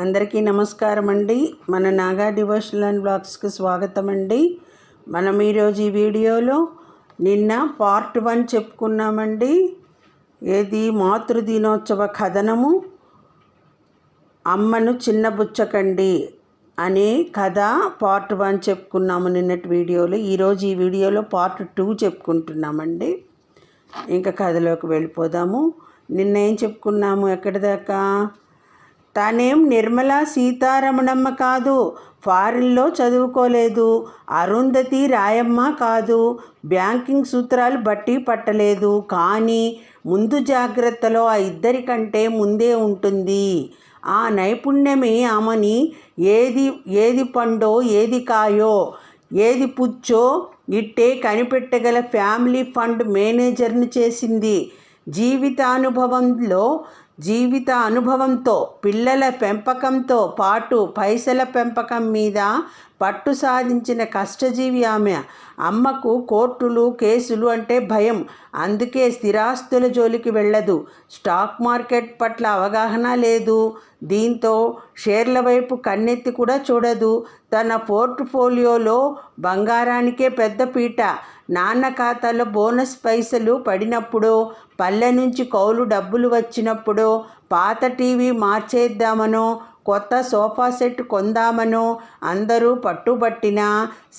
అందరికీ నమస్కారం అండి మన నాగా డివోషనల్ అండ్ బ్లాగ్స్కి స్వాగతం అండి మనం ఈరోజు ఈ వీడియోలో నిన్న పార్ట్ వన్ చెప్పుకున్నామండి. ఏది? మాతృదినోత్సవ కథనము. అమ్మను చిన్నబుచ్చకండి అనే కథ పార్ట్ వన్ చెప్పుకున్నాము నిన్నటి వీడియోలో. ఈరోజు ఈ వీడియోలో పార్ట్ టూ చెప్పుకుంటున్నామండి. ఇంకా కథలోకి వెళ్ళిపోదాము. నిన్న ఏం చెప్పుకున్నాము? ఎక్కడి దాకా తానేం నిర్మలా సీతారమణమ్మ కాదు. ఫారిన్లో చదువుకోలేదు. అరుంధతి రాయమ్మ కాదు. బ్యాంకింగ్ సూత్రాలు బట్టి పట్టలేదు. కానీ ముందు జాగ్రత్తలో ఆ ఇద్దరికంటే ముందే ఉంటుంది. ఆ నైపుణ్యమే ఆమెని ఏది ఏది పండో ఏది కాయో ఏది పుచ్చో ఇట్టే కనిపెట్టగల ఫ్యామిలీ ఫండ్ మేనేజర్ని చేసింది. జీవితానుభవంలో జీవిత అనుభవంతో పిల్లల పెంపకంతో పాటు పైసల పెంపకం మీద పట్టు సాధించిన కష్టజీవి ఆమె. అమ్మకు కోర్టులు కేసులు అంటే భయం. అందుకే స్థిరాస్తుల జోలికి వెళ్ళదు. స్టాక్ మార్కెట్ పట్ల అవగాహన లేదు. దీంతో షేర్ల వైపు కన్నెత్తి కూడా చూడదు. తన పోర్ట్ఫోలియోలో బంగారానికే పెద్ద పీట. నాన్న ఖాతాలో బోనస్ పైసలు పడినప్పుడు పల్లె నుంచి కౌలు డబ్బులు వచ్చినప్పుడు పాత టీవీ మార్చేద్దామనో కొత్త సోఫా సెట్ కొందామనో అందరూ పట్టుబట్టినా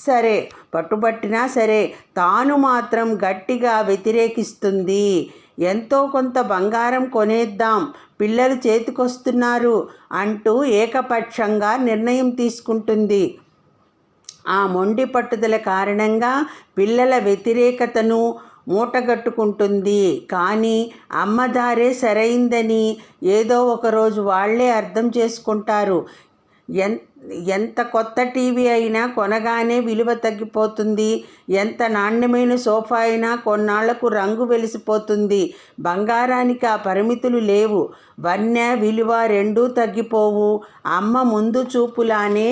సరే పట్టుబట్టినా సరే తాను మాత్రం గట్టిగా వ్యతిరేకిస్తుంది. ఎంతో కొంత బంగారం కొనేద్దాం పిల్లలు చేతికొస్తున్నారు అంటూ ఏకపక్షంగా నిర్ణయం తీసుకుంటుంది. ఆ మొండి పట్టుదల కారణంగా పిల్లల వ్యతిరేకతను మూటగట్టుకుంటుంది. కానీ అమ్మదారే సరైందని ఏదో ఒకరోజు వాళ్ళే అర్థం చేసుకుంటారు. ఎంత ఎంత కొత్త టీవీ అయినా కొనగానే విలువ తగ్గిపోతుంది. ఎంత నాణ్యమైన సోఫా అయినా కొన్నాళ్ళకు రంగు వెలిసిపోతుంది. బంగారానికి ఆ పరిమితులు లేవు. వన్య విలువ రెండూ తగ్గిపోవు. అమ్మ ముందు చూపులానే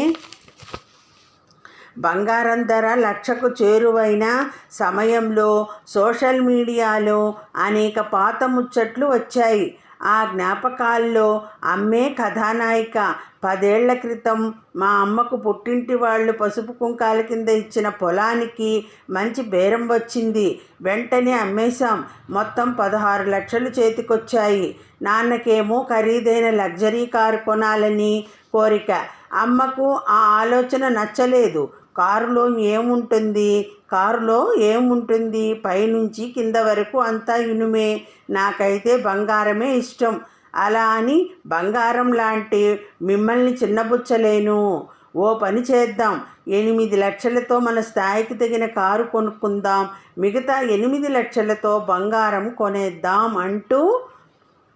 బంగారం ధర లక్షకు చేరువైన సమయంలో సోషల్ మీడియాలో అనేక పాత ముచ్చట్లు వచ్చాయి. ఆ జ్ఞాపకాల్లో అమ్మే కథానాయిక పదేళ్ళ క్రితం మా అమ్మకు పుట్టింటి వాళ్ళు పసుపు కుంకాల కింద ఇచ్చిన పొలానికి మంచి బేరం వచ్చింది. వెంటనే అమ్మేశాం. మొత్తం పదహారు లక్షలు చేతికొచ్చాయి. నాన్నకేమో ఖరీదైన లగ్జరీ కారు కొనాలని కోరిక. అమ్మకు ఆ ఆలోచన నచ్చలేదు. కారులో ఏముంటుంది? కారులో ఏముంటుంది? పైనుంచి కింద వరకు అంతా ఇనుమే. నాకైతే బంగారమే ఇష్టం. అలా అని బంగారం లాంటి మిమ్మల్ని చిన్నబుచ్చలేను. ఓ పని చేద్దాం. ఎనిమిది లక్షలతో మన స్థాయికి తగిన కారు కొనుక్కుందాం. మిగతా ఎనిమిది లక్షలతో బంగారం కొనేద్దాం అంటూ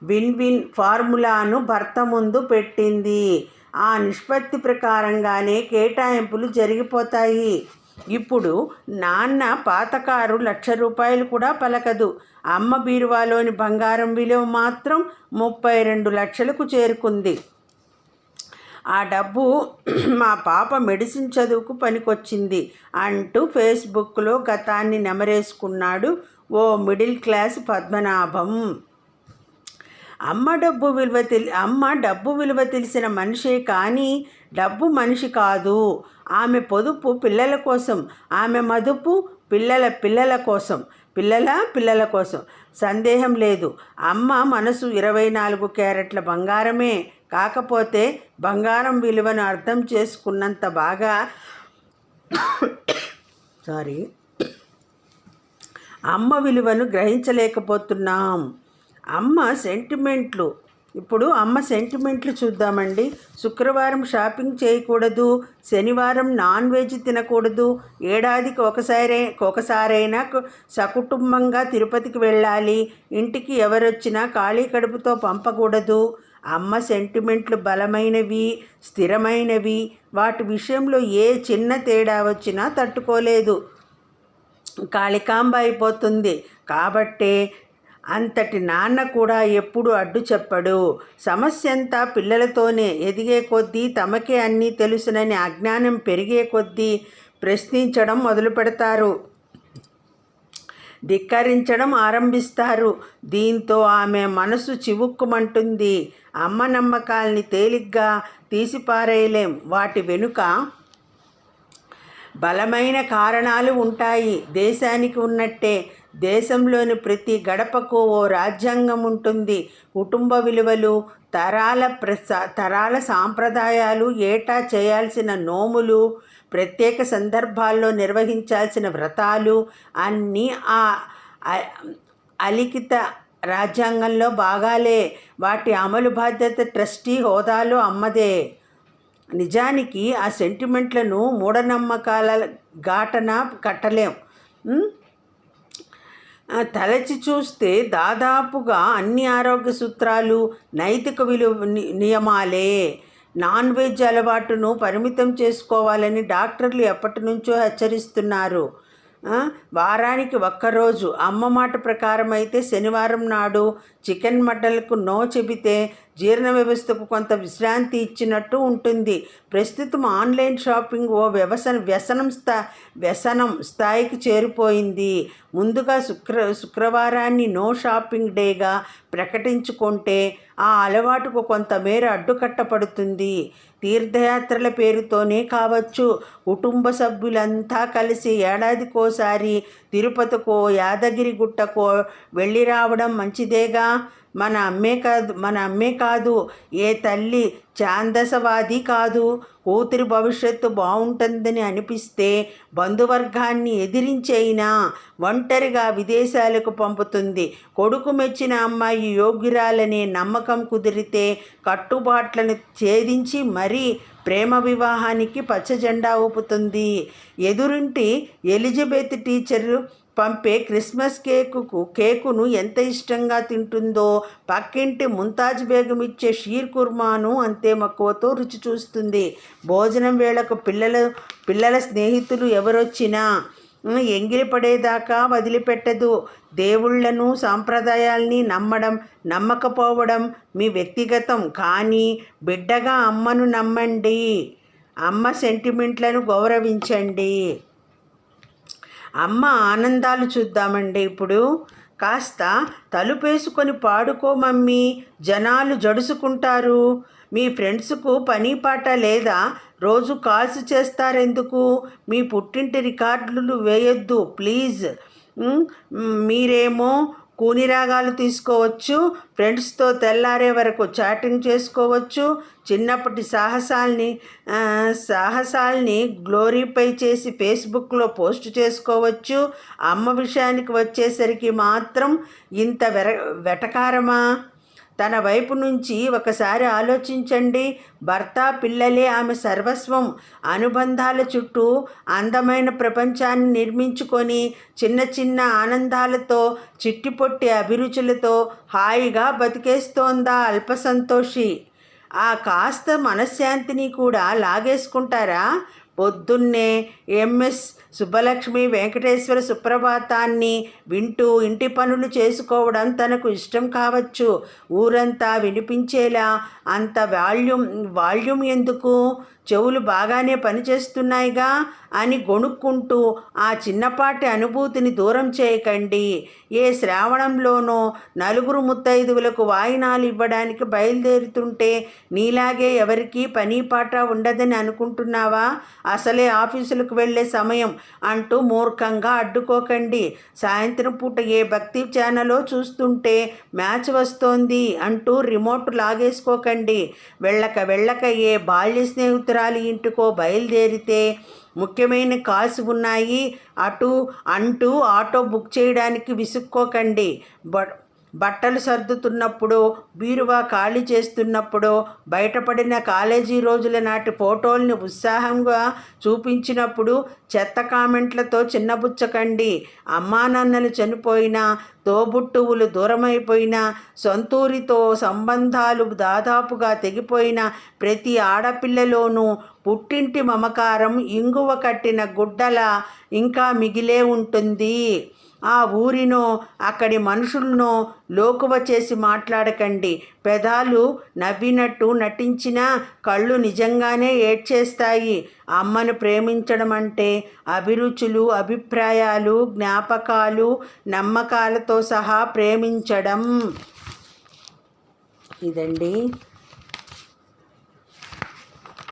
విన్ విన్ ఫార్ములాను భర్త ముందు పెట్టింది. ఆ నిష్పత్తి ప్రకారంగానే కేటాయింపులు జరిగిపోతాయి. ఇప్పుడు నాన్న పాతకారు లక్ష రూపాయలు కూడా పలకదు. అమ్మ బీరువాలోని బంగారం విలువ మాత్రం ముప్పై రెండు లక్షలకు చేరుకుంది. ఆ డబ్బు మా పాప మెడిసిన్ చదువుకు పనికొచ్చింది అంటూ ఫేస్బుక్లో గతాన్ని నెమరేసుకున్నాడు ఓ మిడిల్ క్లాస్ పద్మనాభం. అమ్మ డబ్బు విలువ తెలి అమ్మ డబ్బు విలువ తెలిసిన మనిషే కానీ డబ్బు మనిషి కాదు. ఆమె పొదుపు పిల్లల కోసం ఆమె మదుపు పిల్లల పిల్లల కోసం పిల్లల పిల్లల కోసం. సందేహం లేదు. అమ్మ మనసు ఇరవై నాలుగు క్యారెట్ల బంగారమే. కాకపోతే బంగారం విలువను అర్థం చేసుకున్నంత బాగా సారీ. అమ్మ విలువను గ్రహించలేకపోతున్నాం. అమ్మ సెంటిమెంట్లు. ఇప్పుడు అమ్మ సెంటిమెంట్లు చూద్దామండి. శుక్రవారం షాపింగ్ చేయకూడదు శనివారం నాన్ వెజ్ తినకూడదు. ఏడాదికి ఒకసారి ఒకసారైనా సకుటుంబంగా తిరుపతికి వెళ్ళాలి. ఇంటికి ఎవరొచ్చినా ఖాళీ కడుపుతో పంపకూడదు. అమ్మ సెంటిమెంట్లు బలమైనవి స్థిరమైనవి. వాటి విషయంలో ఏ చిన్న తేడా వచ్చినా తట్టుకోలేదు. కాళికాంబ అయిపోతుంది కాబట్టే అంతటి నాన్న కూడా ఎప్పుడు అడ్డు చెప్పడు. సమస్య అంతా పిల్లలతోనే ఎదిగే కొద్దీ తమకే అన్నీ తెలుసునని అజ్ఞానం పెరిగే కొద్దీ ప్రశ్నించడం మొదలు పెడతారు. ధిక్కరించడం ఆరంభిస్తారు. దీంతో ఆమె మనసు చివుక్కుమంటుంది. అమ్మ నమ్మకాల్ని తేలిగ్గా తీసిపారేయలేం. వాటి వెనుక బలమైన కారణాలు ఉంటాయి. దేశానికి ఉన్నట్టే దేశంలోని ప్రతి గడపకు ఓ రాజ్యాంగం ఉంటుంది. కుటుంబ విలువలు తరాల ప్రసా తరాల సాంప్రదాయాలు ఏటా చేయాల్సిన నోములు ప్రత్యేక సందర్భాల్లో నిర్వహించాల్సిన వ్రతాలు అన్నీ ఆ అలిఖిత రాజ్యాంగంలో భాగాలే. వాటి అమలు బాధ్యత ట్రస్టీ హోదాలో అమ్మదే. నిజానికి ఆ సెంటిమెంట్లను మూఢనమ్మకాల ఘాటన కట్టలేం. తలచి చూస్తే దాదాపుగా అన్ని ఆరోగ్య సూత్రాలు నైతిక విలువ ని- నియమాలే. నాన్ వెజ్ అలవాటును పరిమితం చేసుకోవాలని డాక్టర్లు ఎప్పటి నుంచో హెచ్చరిస్తున్నారు. వారానికి ఒక్కరోజు. అమ్మ మాట ప్రకారం అయితే శనివారం నాడు చికెన్ మటన్లకు నో చెబితే జీర్ణ వ్యవస్థకు కొంత విశ్రాంతి ఇచ్చినట్టు ఉంటుంది. ప్రస్తుతం ఆన్లైన్ షాపింగ్ ఓ వ్యవసన వ్యసనం స్థా వ్యసనం స్థాయికి చేరిపోయింది. ముందుగా శుక్ర శుక్రవారాన్ని నో షాపింగ్ డేగా ప్రకటించుకుంటే ఆ అలవాటుకు కొంతమేర అడ్డుకట్టపడుతుంది తీర్థయాత్రల పేరుతోనే కావచ్చు. కుటుంబ సభ్యులంతా కలిసి ఏడాదికోసారి తిరుపతికో యాదగిరి గుట్టకో వెళ్ళి రావడం మంచిదేగా మన అమ్మే కాదు మన అమ్మే కాదు ఏ తల్లి ఛాందసవాది కాదు. కూతురి భవిష్యత్తు బాగుంటుందని అనిపిస్తే బంధువర్గాన్ని ఎదిరించైనా ఒంటరిగా విదేశాలకు పంపుతుంది. కొడుకు మెచ్చిన అమ్మాయి యోగ్యురాలనే నమ్మకం కుదిరితే కట్టుబాట్లను ఛేదించి మరీ ప్రేమ వివాహానికి పచ్చజెండా ఊపుతుంది. ఎదురింటి ఎలిజబెత్ టీచర్ పంపే క్రిస్మస్ కేకుకు కేకును ఎంత ఇష్టంగా తింటుందో పక్కింటి ముంతాజ్ బేగం ఇచ్చే షీర్ కుర్మాను అంతే మక్కువతో రుచి చూస్తుంది. భోజనం వేళకు పిల్లల పిల్లల స్నేహితులు ఎవరొచ్చినా ఎంగిలిపడేదాకా వదిలిపెట్టదు. దేవుళ్ళను సాంప్రదాయాల్ని నమ్మడం నమ్మకపోవడం మీ వ్యక్తిగతం. కానీ బిడ్డగా అమ్మను నమ్మండి. అమ్మ సెంటిమెంట్లను గౌరవించండి. అమ్మ ఆనందాలు చూద్దామండి ఇప్పుడు. కాస్త తలుపేసుకొని పాడుకో మమ్మీ జనాలు జడుసుకుంటారు. మీ ఫ్రెండ్స్కు పని పాట లేదా రోజు కాల్స్ చేస్తారెందుకు? మీ పుట్టింటి రికార్డులు వేయొద్దు ప్లీజ్. మీరేమో కూని రాగాలు తీసుకోవచ్చు ఫ్రెండ్స్తో తెల్లారే వరకు చాటింగ్ చేసుకోవచ్చు. చిన్నప్పటి సాహసాల్ని సాహసాలని సాహసాల్ని గ్లోరీఫై చేసి ఫేస్బుక్లో పోస్ట్ చేసుకోవచ్చు. అమ్మ విషయానికి వచ్చేసరికి మాత్రం ఇంత వెర వెటకారమా? తన వైపు నుంచి ఒకసారి ఆలోచించండి. భర్త పిల్లలే ఆమె సర్వస్వం. అనుబంధాల చుట్టూ అందమైన ప్రపంచాన్ని నిర్మించుకొని చిన్న చిన్న ఆనందాలతో చిట్టిపొట్టి అభిరుచులతో హాయిగా బతికేస్తోందా అల్ప సంతోషి ఆ కాస్త మనశ్శాంతిని కూడా లాగేసుకుంటారా? పొద్దున్నే ఎంఎస్ సుబ్బలక్ష్మి వెంకటేశ్వర సుప్రభాతాన్ని వింటూ ఇంటి పనులు చేసుకోవడం తనకు ఇష్టం కావచ్చు. ఊరంతా వినిపించేలా అంత వాల్యూమ్ వాల్యూమ్ ఎందుకు? చెవులు బాగానే పనిచేస్తున్నాయిగా అని గొణుక్కుంటూ ఆ చిన్నపాటి అనుభూతిని దూరం చేయకండి. ఏ శ్రావణంలోనో నలుగురు ముత్తైదువులకు వాయినాలు ఇవ్వడానికి బయలుదేరుతుంటే నీలాగే ఎవరికీ పని పాట ఉండదని అనుకుంటున్నావా? అసలే ఆఫీసులకు వెళ్ళే సమయం అంటూ మూర్ఖంగా అడ్డుకోకండి. సాయంత్రం పూట ఏ భక్తి ఛానలో చూస్తుంటే మ్యాచ్ వస్తోంది అంటూ రిమోట్ లాగేసుకోకండి. వెళ్ళక వెళ్ళక ఏ బాల్య స్నేహితురాలి ఇంటికో బయలుదేరితే ముఖ్యమైన కాల్స్ ఉన్నాయి. అటు అంటూ ఆటో బుక్ చేయడానికి విసుక్కోకండి. బట్ బట్టలు సర్దుతున్నప్పుడు బీరువా ఖాళీ చేస్తున్నప్పుడు బయటపడిన కాలేజీ రోజుల నాటి ఫోటోల్ని ఉత్సాహంగా చూపించినప్పుడు చెత్త కామెంట్లతో చిన్నబుచ్చకండి అమ్మా నాన్నలు చనిపోయినా తోబుట్టువులు దూరమైపోయినా సొంతూరితో సంబంధాలు దాదాపుగా తెగిపోయిన ప్రతి ఆడపిల్లలోనూ పుట్టింటి మమకారం ఇంగువ కట్టిన గుడ్డల ఇంకా మిగిలే ఉంటుంది. ఆ ఊరినో అక్కడి మనుషులనో లోకువ చేసి మాట్లాడకండి. పెదాలు నవ్వినట్టు నటించినా కళ్ళు నిజంగానే ఏడ్చేస్తాయి. అమ్మను ప్రేమించడం అంటే అభిరుచులు అభిప్రాయాలు జ్ఞాపకాలు నమ్మకాలతో సహా ప్రేమించడం. ఇదండి.